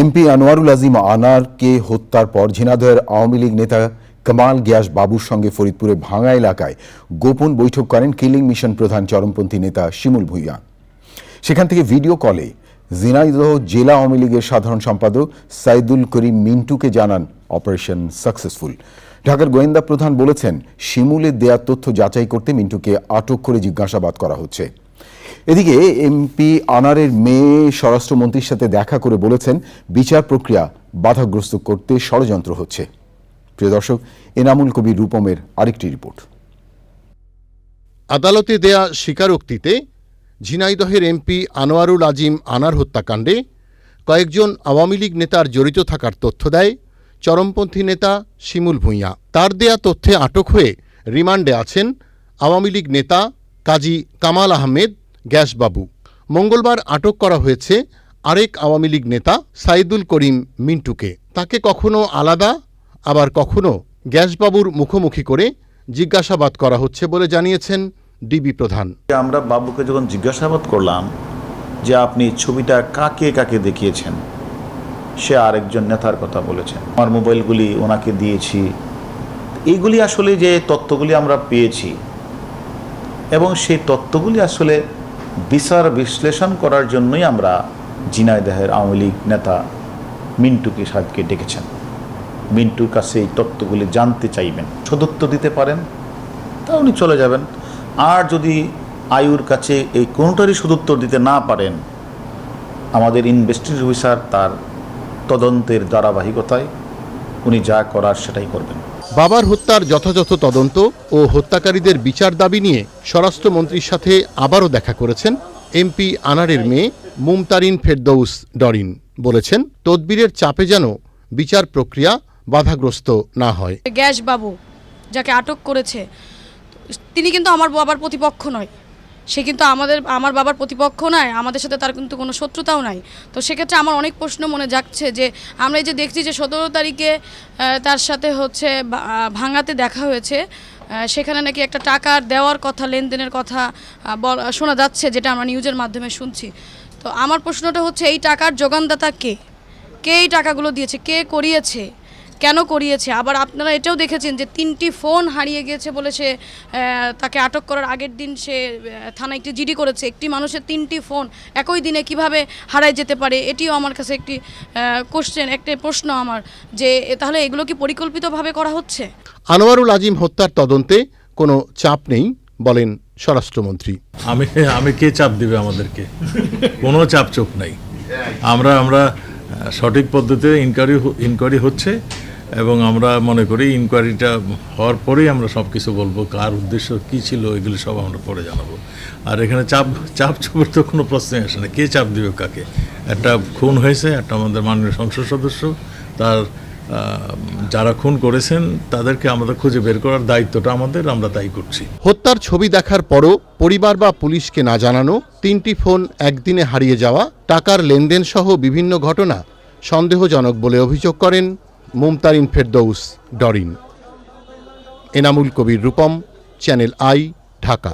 MP Anwarul Azim আনারকে হত্যার পর ঝিনাইদহের আওয়ামী লীগ নেতা কামাল গিয়াস বাবুর সঙ্গে ফরিদপুরের ভাঙা এলাকায় গোপন বৈঠক করেন কিলিং মিশন প্রধান চরমপন্থী নেতা শিমুল ভুইয়া। সেখান থেকে ভিডিও কলে ঝিনাইদহ জেলা আওয়ামী লীগের সাধারণ সম্পাদক সাইদুল করিম মিন্টুকে জানান অপারেশন সাকসেসফুল। ঢাকার গোয়েন্দা প্রধান বলেছেন শিমুলের দেয়া তথ্য যাচাই করতে মিন্টুকে আটক করে জিজ্ঞাসাবাদ করা হচ্ছে। এদিকে এমপি আনারের মেয়ে স্বরাষ্ট্রমন্ত্রীর সাথে দেখা করে বলেছেন, বিচার প্রক্রিয়া বাধাগ্রস্ত করতে ষড়যন্ত্র হচ্ছে। প্রিয় দর্শক, এনামুল কবি রূপমের আরেকটি রিপোর্ট। আদালতে দেয়া স্বীকারোক্তিতে ঝিনাইদহের এমপি আনোয়ারুল আজিম আনার হত্যাকাণ্ডে কয়েকজন আওয়ামী লীগ নেতার জড়িত থাকার তথ্য দেয় চরমপন্থী নেতা শিমুল ভূঁইয়া। তার দেয়া তথ্যে আটক হয়ে রিমান্ডে আছেন আওয়ামী লীগ নেতা কাজী কামাল আহমেদ গ্যাসবাবু মঙ্গলবার আটক করা হয়েছে আরেক আওয়ামী লীগ নেতা সাইদুল করিম মিন্টুকে। তাকে কখনো আলাদা, আবার কখনো গ্যাসবাবুর মুখোমুখি করে জিজ্ঞাসাবাদ করা হচ্ছে বলে জানিয়েছেন ডিবি প্রধান। আমরা বাবুকে যখন জিজ্ঞাসাবাদ করলাম যে আপনি ছবিটা কাকে কাকে দেখিয়েছেন, সে আরেকজন নেতার কথা বলেছেন। আমার মোবাইলগুলি ওনাকে দিয়েছি। এইগুলি আসলে যে তথ্যগুলি আমরা পেয়েছি, এবং সেই তথ্যগুলি আসলে বিচার বিশ্লেষণ করার জন্যই আমরা ঝিনাইদহের আওয়ামী লীগ নেতা মিন্টুকে সাহেবকে ডেকেছেন। মিন্টুর কাছে এই তত্ত্বগুলি জানতে চাইবেন। সদুত্ব দিতে পারেন, তা উনি চলে যাবেন। আর যদি আয়ুর কাছে এই কোনোটারই সদুত্তর দিতে না পারেন, আমাদের ইনভেস্টিগেশন অফিসার তার তদন্তের ধারাবাহিকতায় উনি যা করার সেটাই করবেন। বাবার হত্যার যথাযথ তদন্ত ও হত্যাকারীদের বিচার দাবি নিয়ে স্বরাষ্ট্রমন্ত্রীর সাথে আবারও দেখা করেছেন এমপি আনারের মেয়ে মুমতারিন ফেরদৌস ডরিন। বলেছেন, তদবিরের চাপে যেন বিচার প্রক্রিয়া বাধাগ্রস্ত না হয়। গ্যাস বাবু যাকে আটক করেছে, তিনি কিন্তু আমার বাবার প্রতিপক্ষ নয়। সে কিন্তু আমাদের, আমার বাবার প্রতিপক্ষ নয় আমাদের সাথে তার কিন্তু কোনো শত্রুতাও নাই। তো সেক্ষেত্রে আমার অনেক প্রশ্ন মনে যাচ্ছে যে, আমরা এই যে দেখছি যে সতেরো তারিখে তার সাথে হচ্ছে ভাঙাতে দেখা হয়েছে সেখানে নাকি একটা টাকার দেওয়ার কথা, লেনদেনের কথা শোনা যাচ্ছে যেটা আমরা নিউজের মাধ্যমে শুনছি। তো আমার প্রশ্নটা হচ্ছে, এই টাকার যোগানদাতা কে? কে এই টাকাগুলো দিয়েছে? কে করিয়েছে? কেন করিয়েছে? আবার আপনারা এটাও দেখেছেন যে তিনটি ফোন হারিয়ে গিয়েছে বলে সে তাকে আটক করার আগের দিন সে থানায় একটি জিডি করেছে। একটি মানুষের তিনটি ফোন একই দিনে কীভাবে হারায় যেতে পারে? এটিও আমার কাছে একটি কোশ্চেন একটি প্রশ্ন আমার যে তাহলে এগুলো কি পরিকল্পিতভাবে করা হচ্ছে? আনোয়ারুল আজিম হত্যার তদন্তে কোনো চাপ নেই বলেন স্বরাষ্ট্রমন্ত্রী। আমি আমি কে চাপ দিবে আমাদেরকে? কোনো চাপ চোপ নাই। আমরা আমরা সঠিক পদ্ধতিতে ইনকোয়ারি ইনকোয়ারি হচ্ছে এবং আমরা মনে করি ইনকোয়ারিটা হওয়ার পরেই আমরা সব কিছু বলব, কার উদ্দেশ্য, কি ছিল, এগুলো সব আমরা পরে জানাব। আর এখানে চাপ চাপ চোপের তো কোনো প্রশ্নই আসে না। কে চাপ দিবে কাকে? একটা খুন হয়েছে, একটা আমাদের মাননীয় সংসদ সদস্য, তার যারা খুন করেছেন, তাদেরকে আমাদের খুঁজে বের করার দায়িত্বটা আমাদের, আমরা তাই করছি। হত্যার ছবি দেখার পরও পরিবার বা পুলিশকে না জানানো, তিনটি ফোন একদিনে হারিয়ে যাওয়া, টাকার লেনদেন সহ বিভিন্ন ঘটনা সন্দেহজনক বলে অভিযোগ করেন Mumtarin Ferdous Dorin. Enamul Kabir Rupam, channel I, Dhaka.